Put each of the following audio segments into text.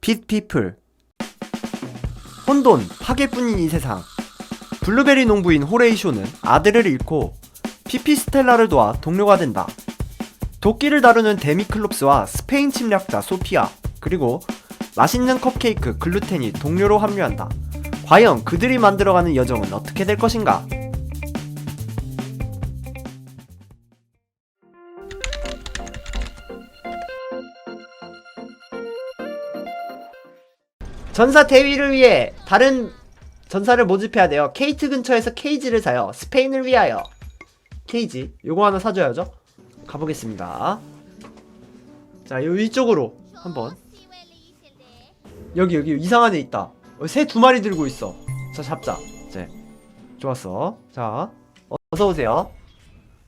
핏피플. 혼돈 파괴뿐인 이 세상. 블루베리 농부인 호레이쇼는 아들을 잃고 피피스텔라를 도와 동료가 된다. 도끼를 다루는 데미클롭스와 스페인 침략자 소피아 그리고 맛있는 컵케이크 글루텐이 동료로 합류한다. 과연 그들이 만들어가는 여정은 어떻게 될 것인가 전사 대위를 위해 다른 전사를 모집해야 돼요. 케이트 근처에서 케이지를 사요. 스페인을 위하여. 케이지. 요거 하나 사줘야죠. 가보겠습니다. 자, 요 위쪽으로 한번. 여기 여기 이상한 애 있다. 어, 새두 마리 들고 있어. 자, 잡자. 이제. 좋았어. 자, 어, 어서 오세요.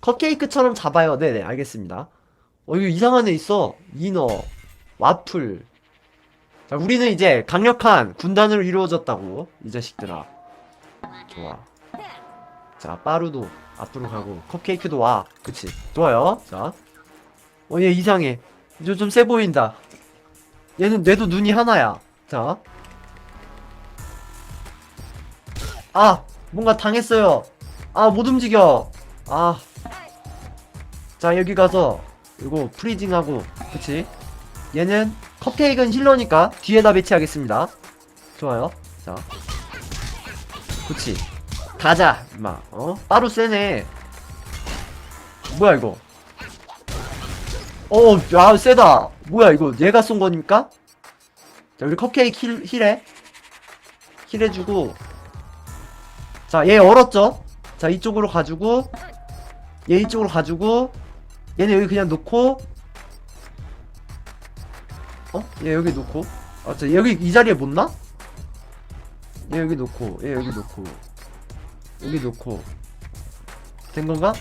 컵케이크처럼 잡아요. 네네, 알겠습니다. 어, 이거 이상한 애 있어. 이너, 와플, 자, 우리는 이제 강력한 군단으로 이루어졌다고, 이 자식들아. 좋아. 자, 빠루도 앞으로 가고, 컵케이크도 와. 그치. 좋아요. 자. 어, 얘 이상해. 이제 좀세 보인다. 얘는 뇌도 눈이 하나야. 자. 아! 뭔가 당했어요. 아, 못 움직여. 아. 자, 여기 가서, 이거 프리징하고, 그치. 얘는 컵케이크는 힐러니까 뒤에다 배치하겠습니다. 좋아요. 자. 그치. 가자, 임마. 어? 빠루 세네. 뭐야, 이거. 어, 야, 세다. 뭐야, 이거. 얘가 쏜 거니까? 자, 우리 컵케이크 힐, 힐해. 힐해주고. 자, 얘 얼었죠? 자, 이쪽으로 가지고. 얘 이쪽으로 가지고. 얘는 여기 그냥 놓고. 어? 얘 여기 놓고 아, 저 여기 이 자리에 못 나? 얘 여기 놓고 얘 여기 놓고 여기 놓고 된 건가?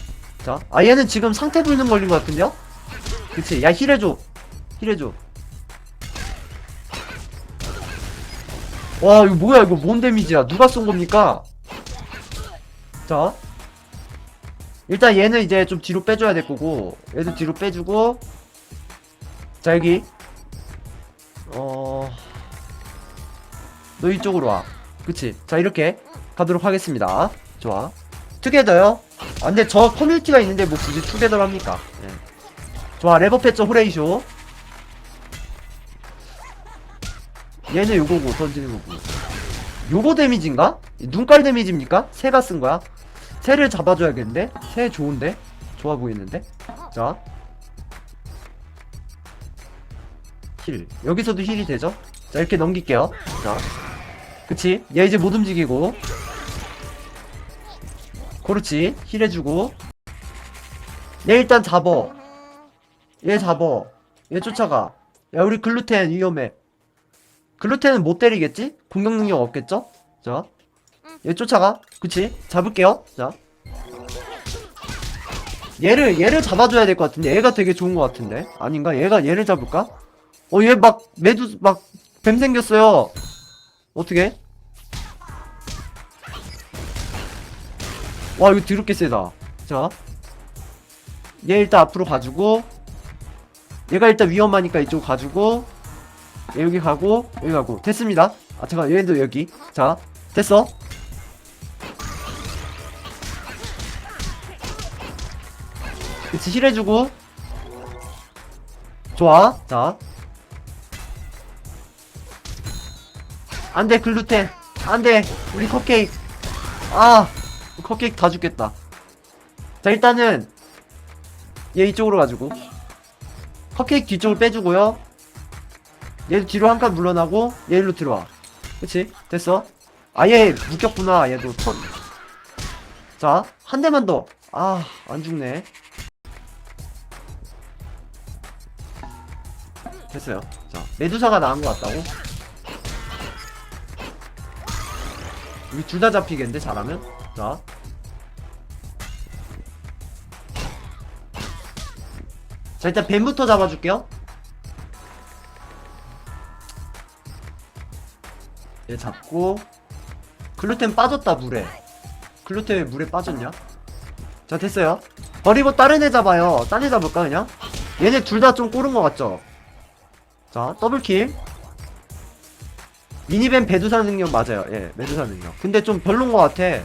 자, 아 얘는 지금 상태 불능 걸린 것 같은데요? 그치, 야 힐해줘 힐해줘 와 이거 뭐야 이거 뭔 데미지야 누가 쏜 겁니까? 자 일단 얘는 이제 좀 뒤로 빼줘야 될 거고 얘도 뒤로 빼주고 자 여기 어... 너 이쪽으로 와. 그치? 자, 이렇게 가도록 하겠습니다. 좋아. 투게더요? 아, 근데 저 커뮤니티가 있는데 뭐 굳이 투게더를 합니까? 예. 좋아, 레버 패쳐 호레이쇼. 얘는 요거고, 던지는 거고. 요거 데미지인가? 눈깔 데미지입니까? 새가 쓴 거야? 새를 잡아줘야겠는데? 새 좋은데? 좋아 보이는데? 자, 힐. 여기서도 힐이 되죠? 자, 이렇게 넘길게요. 자. 그치? 얘 이제 못 움직이고. 그렇지. 힐 해주고. 얘 일단 잡어. 얘 잡어. 얘 쫓아가. 야, 우리 글루텐 위험해. 글루텐은 못 때리겠지? 공격 능력 없겠죠? 자. 얘 쫓아가. 그치? 잡을게요. 자. 얘를, 얘를 잡아줘야 될 것 같은데. 얘가 되게 좋은 것 같은데. 아닌가? 얘가, 얘를 잡을까? 어, 얘 막, 매두, 막, 뱀 생겼어요. 어떻게? 와, 이거 드럽게 세다. 자. 얘 일단 앞으로 가지고, 얘가 일단 위험하니까 이쪽 가지고, 얘 여기 가고, 여기 가고. 됐습니다. 아, 잠깐, 얘도 여기. 자, 됐어. 그치, 힐해주고. 좋아. 자, 안돼 글루텐. 안돼 우리 컵케이크. 아 컵케이크 다 죽겠다. 자 일단은 얘 이쪽으로 가지고. 컵케이크 뒤쪽을 빼주고요. 얘도 뒤로 한 칸 물러나고 얘 일로 들어와. 그치? 됐어? 아얘 묶였구나 얘도. 턴 자한 대만 더아 안 죽네. 됐어요. 자 메두사가 나은 것 같다고 우리 둘 다 잡히겠는데 잘하면 자 자, 일단 뱀부터 잡아줄게요. 얘 잡고 글루텐 빠졌다 물에. 글루텐 왜 물에 빠졌냐? 자 됐어요. 버리고 다른 애 잡아요. 딴애 잡을까 그냥? 얘네 둘 다 좀 꼬른 것 같죠? 자 더블킬 미니밴 배두사 능력 맞아요. 예 배두사 능력. 근데 좀 별론 것 같아.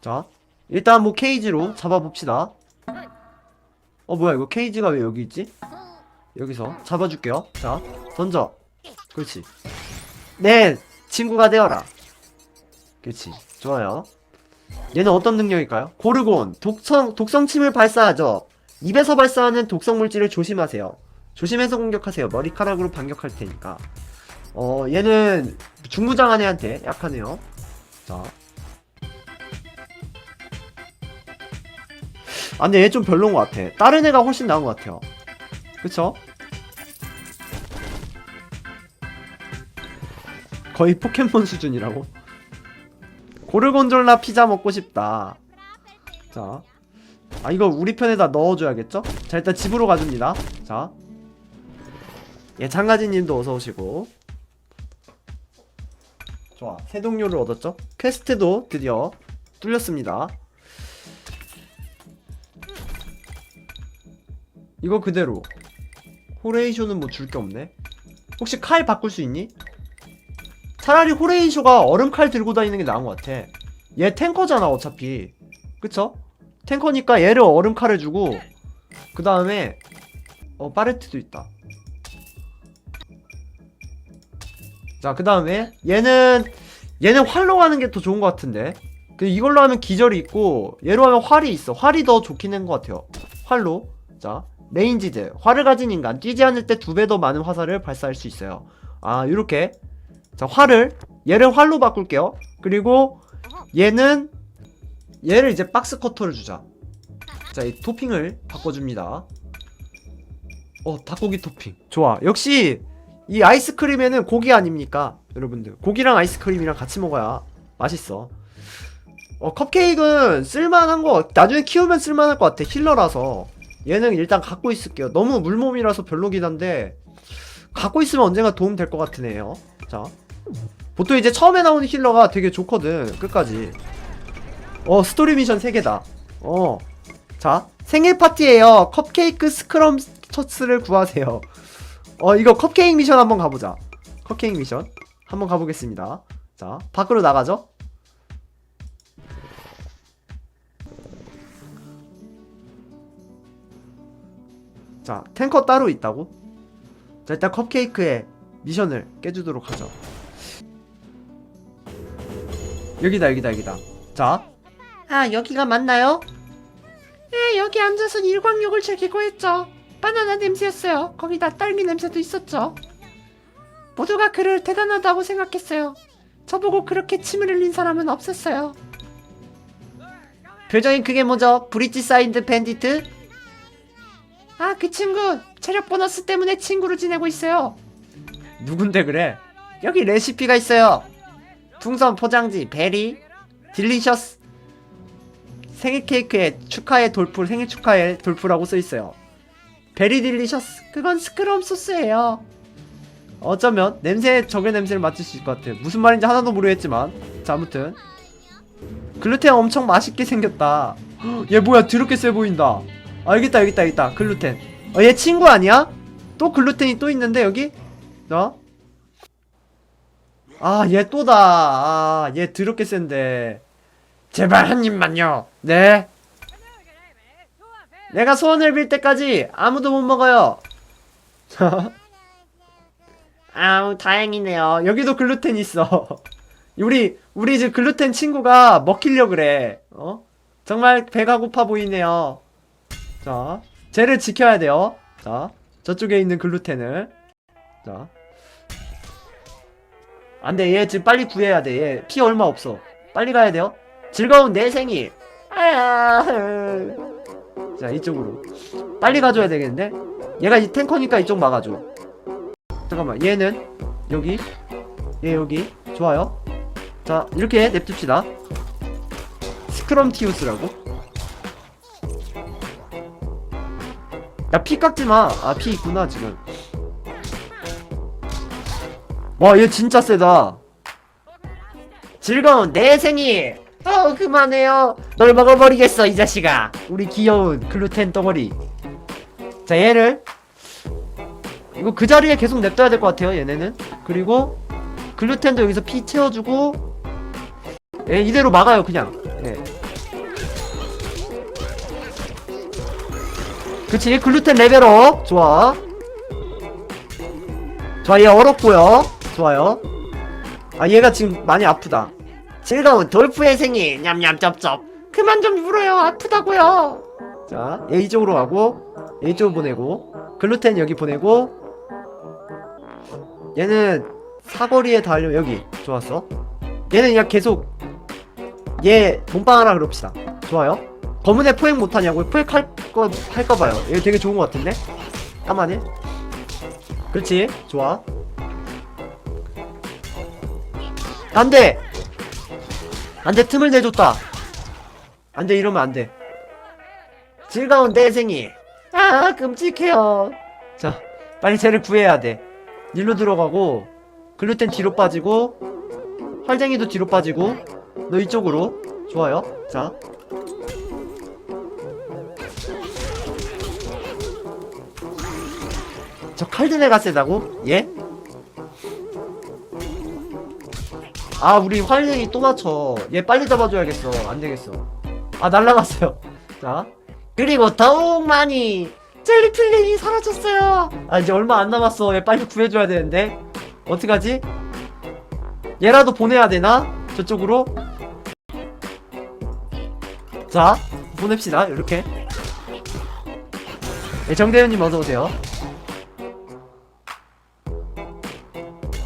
자 일단 뭐 케이지로 잡아봅시다. 어 뭐야 이거 케이지가 왜 여기 있지? 여기서 잡아줄게요. 자 던져. 그렇지. 네 친구가 되어라. 그렇지. 좋아요. 얘는 어떤 능력일까요? 고르곤 독성 독성침을 발사하죠. 입에서 발사하는 독성 물질을 조심하세요. 조심해서 공격하세요. 머리카락으로 반격할 테니까 어 얘는 중무장한 애한테 약하네요 자 아, 근데 얘 좀 별론 것 같아. 다른 애가 훨씬 나은 것 같아요. 그쵸? 거의 포켓몬 수준이라고? 고르곤졸라 피자 먹고 싶다. 자. 아, 이거 우리 편에다 넣어줘야겠죠? 자, 일단 집으로 가줍니다. 자. 예, 장가지님도 어서 오시고. 좋아. 새 동료를 얻었죠? 퀘스트도 드디어 뚫렸습니다. 이거 그대로 호레이쇼는 뭐 줄 게 없네 혹시 칼 바꿀 수 있니? 차라리 호레이쇼가 얼음칼 들고 다니는 게 나은 것 같아 얘 탱커잖아 어차피 그쵸? 탱커니까 얘를 얼음칼을 주고 그 다음에 어 파레트도 있다 자 그 다음에 얘는 얘는 활로 가는 게 더 좋은 것 같은데. 그 이걸로 하면 기절이 있고 얘로 하면 활이 있어. 활이 더 좋긴 한 것 같아요. 활로. 자 레인지드 활을 가진 인간. 뛰지 않을 때 두 배 더 많은 화살을 발사할 수 있어요. 아 요렇게. 자 활을. 얘를 활로 바꿀게요. 그리고 얘는 얘를 이제 박스 커터를 주자. 자 이 토핑을 바꿔줍니다. 어 닭고기 토핑. 좋아. 역시 이 아이스크림에는 고기 아닙니까 여러분들 고기랑 아이스크림이랑 같이 먹어야 맛있어 어 컵케이크는 쓸만한 거 나중에 키우면 쓸만할 것 같아 힐러라서 얘는 일단 갖고 있을게요. 너무 물몸이라서 별로긴 한데 갖고 있으면 언젠가 도움 될 것 같은 애요. 자, 보통 이제 처음에 나오는 힐러가 되게 좋거든. 끝까지. 어 스토리 미션 3개다. 어, 자 생일 파티에요. 컵케이크 스크럼 처스를 구하세요. 어 이거 컵케이크 미션 한번 가보자. 컵케이크 미션 한번 가보겠습니다. 자 밖으로 나가죠. 자, 탱커 따로 있다고? 자, 일단 컵케이크의 미션을 깨주도록 하죠. 여기다, 여기다, 여기다. 자. 아, 여기가 맞나요? 네, 여기 앉아서 일광욕을 즐기고 했죠. 바나나 냄새였어요. 거기다 딸기 냄새도 있었죠. 모두가 그를 대단하다고 생각했어요. 저보고 그렇게 침을 흘린 사람은 없었어요. 표정이 그게 뭐죠? 브릿지 사인드 밴디트? 아, 그 친구 체력 보너스 때문에 친구로 지내고 있어요. 누군데 그래? 여기 레시피가 있어요. 풍선 포장지 베리 딜리셔스 생일 케이크에 축하의 돌풀 생일 축하의 돌풀이라고 써 있어요. 베리 딜리셔스 그건 스크럼 소스예요. 어쩌면 냄새 적의 냄새를 맡을 수 있을 것 같아. 무슨 말인지 하나도 모르겠지만 자 아무튼 글루텐 엄청 맛있게 생겼다. 헉, 얘 뭐야 드럽게 세 보인다. 있다 여기 있다 글루텐 어 얘 친구 아니야? 또 글루텐이 또 있는데 여기? 나? 아얘 또다 아얘 드럽게 센데 제발 한 입만요 네 내가 소원을 빌 때까지 아무도 못 먹어요 아우 다행이네요 여기도 글루텐 있어 우리 우리 이제 글루텐 친구가 먹히려 그래 어? 정말 배가 고파 보이네요 자, 쟤를 지켜야 돼요. 자, 저쪽에 있는 글루텐을. 자. 안 돼, 얘 지금 빨리 구해야 돼. 얘 피 얼마 없어. 빨리 가야 돼요. 즐거운 내 생일. 아야. 자, 이쪽으로. 빨리 가줘야 되겠는데? 얘가 이 탱커니까 이쪽 막아줘. 잠깐만, 얘는 여기. 얘 여기. 좋아요. 자, 이렇게 냅둡시다. 스크럼티우스라고? 야, 피 깎지 마. 아, 피 있구나, 지금. 와, 얘 진짜 세다. 즐거운 내 생일! 어, 그만해요. 널 먹어버리겠어, 이 자식아. 우리 귀여운 글루텐 덩어리. 자, 얘를. 이거 그 자리에 계속 냅둬야 될 것 같아요 얘네는 그리고 글루텐도 여기서 피 채워주고 예, 이대로 막아요 그냥 예. 그치 글루텐 레벨업 좋아 좋아 얘 얼었고요 좋아요 아 얘가 지금 많이 아프다 즐거운 돌프의 생일 냠냠 쩝쩝. 그만 좀 울어요. 아프다고요. 자얘 이쪽으로 가고 얘 이쪽으로 보내고 글루텐 여기 보내고. 얘는 사거리에 달려 여기. 좋았어. 얘는 그냥 계속 얘 몸빵하라 그럽시다. 좋아요. 검은애 포획 못하냐고요? 포획 할거 할까 봐요. 얘 되게 좋은 것 같은데? 까만해 그렇지. 좋아. 안돼 안돼 틈을 내줬다. 안돼 이러면 안돼. 즐거운 내 생일 아 끔찍해요. 자 빨리 쟤를 구해야 돼. 일로 들어가고 글루텐 뒤로 빠지고 활쟁이도 뒤로 빠지고 너 이쪽으로. 좋아요. 자. 저 칼드네가 세다고? 예? 아 우리 활쟁이 또 맞춰. 얘 빨리 잡아줘야겠어. 안되겠어. 아 날라갔어요. 자. 그리고 더욱 많이 젤리필링이 사라졌어요. 아 이제 얼마 안 남았어. 얘 빨리 구해줘야 되는데. 어떡하지? 얘라도 보내야 되나? 저쪽으로? 자 보냅시다. 이렇게. 네, 정대현님 어서오세요.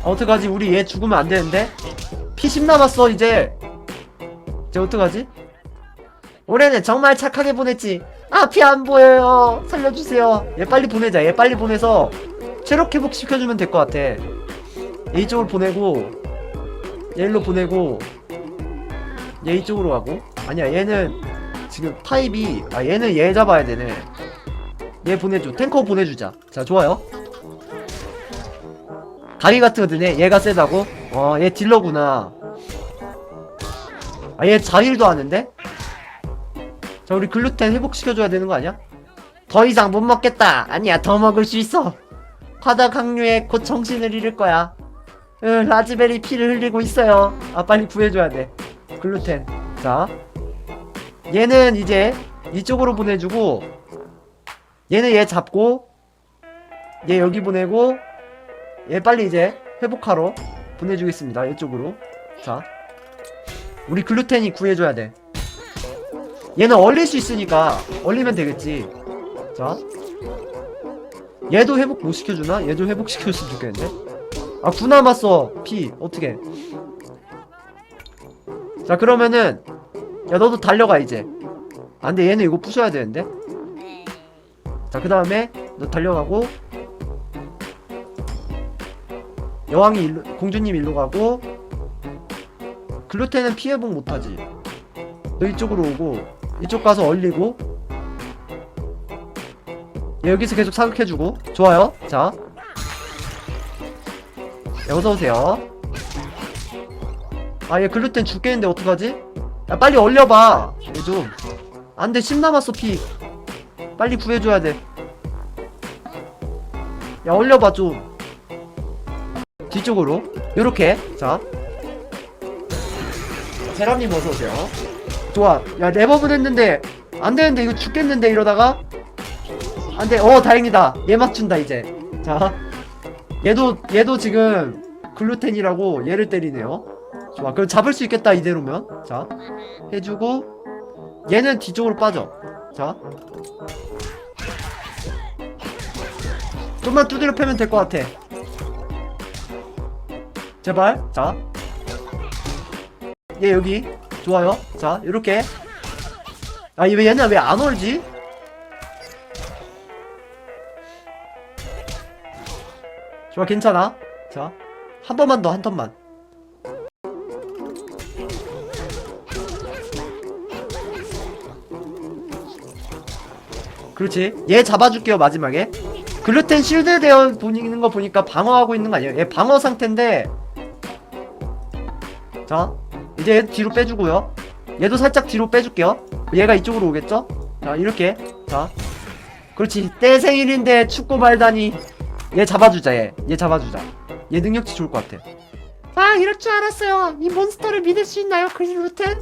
아, 어떡하지? 우리 얘 죽으면 안 되는데? 피 10 남았어 이제. 이제 어떡하지? 올해는 정말 착하게 보냈지. 앞이 안 보여요. 살려주세요. 얘 빨리 보내자. 얘 빨리 보내서 체력 회복 시켜주면 될 것 같아. 얘 이쪽으로 보내고 얘 일로 보내고 얘 이쪽으로 가고. 아니야 얘는 지금 타입이 아 얘는 얘 잡아야 되네. 얘 보내줘. 탱커 보내주자. 자 좋아요. 가위 같거든요 얘가 세다고? 어얘 딜러구나 아 얘 자일도 하는데? 자 우리 글루텐 회복시켜줘야 되는 거 아니야? 더 이상 못 먹겠다. 아니야 더 먹을 수 있어. 과다 강류에 곧 정신을 잃을 거야. 으, 라즈베리 피를 흘리고 있어요. 아 빨리 구해줘야 돼. 글루텐. 자. 얘는 이제 이쪽으로 보내주고 얘는 얘 잡고 얘 여기 보내고 얘 빨리 이제 회복하러 보내주겠습니다. 이쪽으로. 자 우리 글루텐이 구해줘야 돼. 얘는 얼릴 수 있으니까 얼리면 되겠지. 자. 얘도 회복 못 시켜주나? 얘도 회복 시켜줬으면 좋겠는데. 아 9 남았어. 피. 어떻게 자 그러면은 야 너도 달려가 이제. 아 근데 얘는 이거 부셔야 되는데. 자 그 다음에 너 달려가고. 여왕이 일로, 공주님 일로 가고 글루텐은 피해복 못하지. 너 이쪽으로 오고 이쪽 가서 얼리고 얘 여기서 계속 사격해주고. 좋아요. 자 네, 어서오세요. 아얘 글루텐 죽겠는데 어떡하지? 야 빨리 얼려봐. 얘 좀. 안돼 10 남았어 피. 빨리 구해줘야 돼야 얼려봐 좀. 뒤쪽으로. 요렇게. 자 세람님 어서오세요. 좋아. 야 네버분 했는데 안되는데 이거 죽겠는데 이러다가? 안돼. 어 다행이다. 얘 맞춘다 이제. 자 얘도 얘도 지금 글루텐이라고 얘를 때리네요. 좋아. 그럼 잡을 수 있겠다 이대로면. 자 해주고 얘는 뒤쪽으로 빠져. 자 좀만 두드려 패면 될 것 같아. 제발. 자 얘 여기. 좋아요. 자 요렇게. 아왜 얘는 왜안 얼지? 좋아 괜찮아. 자 한 번만 더 한 턴만. 그렇지. 얘 잡아줄게요 마지막에. 글루텐 실드 되어 보이는 거 보니까 방어하고 있는 거 아니에요? 얘 방어 상태인데. 자 이제 얘 뒤로 빼주고요 얘도 살짝 뒤로 빼줄게요 얘가 이쪽으로 오겠죠 자 이렇게 자 그렇지 때 생일인데 축구 말다니 얘 잡아주자 얘. 얘 잡아주자. 얘 능력치 좋을 것 같아. 아 이럴 줄 알았어요. 이 몬스터를 믿을 수 있나요, 루튼?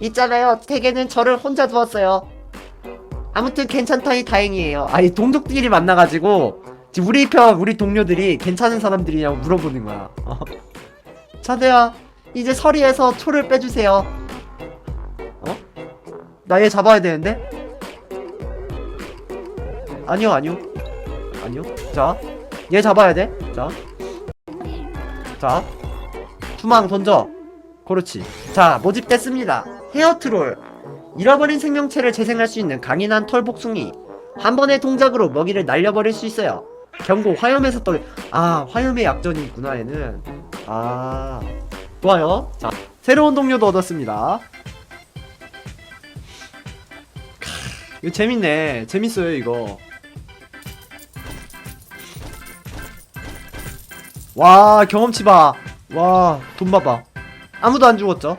있잖아요. 대개는 저를 혼자 두었어요. 아무튼 괜찮다니 다행이에요. 아이 동족끼리 만나가지고 지금 우리 편 우리 동료들이 괜찮은 사람들이냐고 물어보는 거야. 어. 차대야 이제 서리에서 초를 빼주세요. 어? 나 얘 잡아야 되는데? 아니요 아니요 아니요. 자, 얘 잡아야 돼. 자, 자, 투망 던져. 그렇지. 자, 모집됐습니다. 헤어 트롤. 잃어버린 생명체를 재생할 수 있는 강인한 털 복숭이. 한 번의 동작으로 먹이를 날려버릴 수 있어요. 경고, 화염에서 떨. 아, 화염의 약전이 있구나, 얘는. 아, 좋아요. 자, 새로운 동료도 얻었습니다. 크, 이거 재밌네. 재밌어요, 이거. 와 경험치 봐. 와 돈 봐봐. 아무도 안 죽었죠?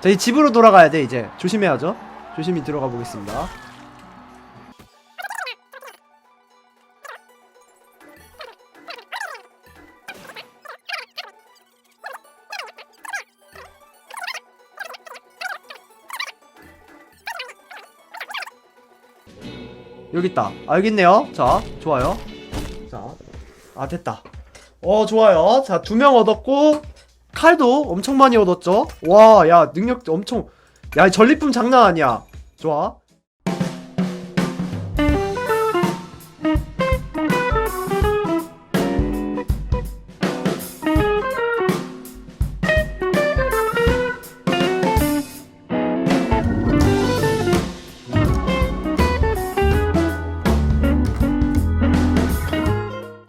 자 이제 집으로 돌아가야 돼 이제 조심해야죠. 조심히 들어가 보겠습니다. 여기 있다. 있네요. 자 좋아요. 자, 아 됐다. 어 좋아요. 자 두 명 얻었고 칼도 엄청 많이 얻었죠. 와 야 능력 엄청 야 전리품 장난 아니야. 좋아.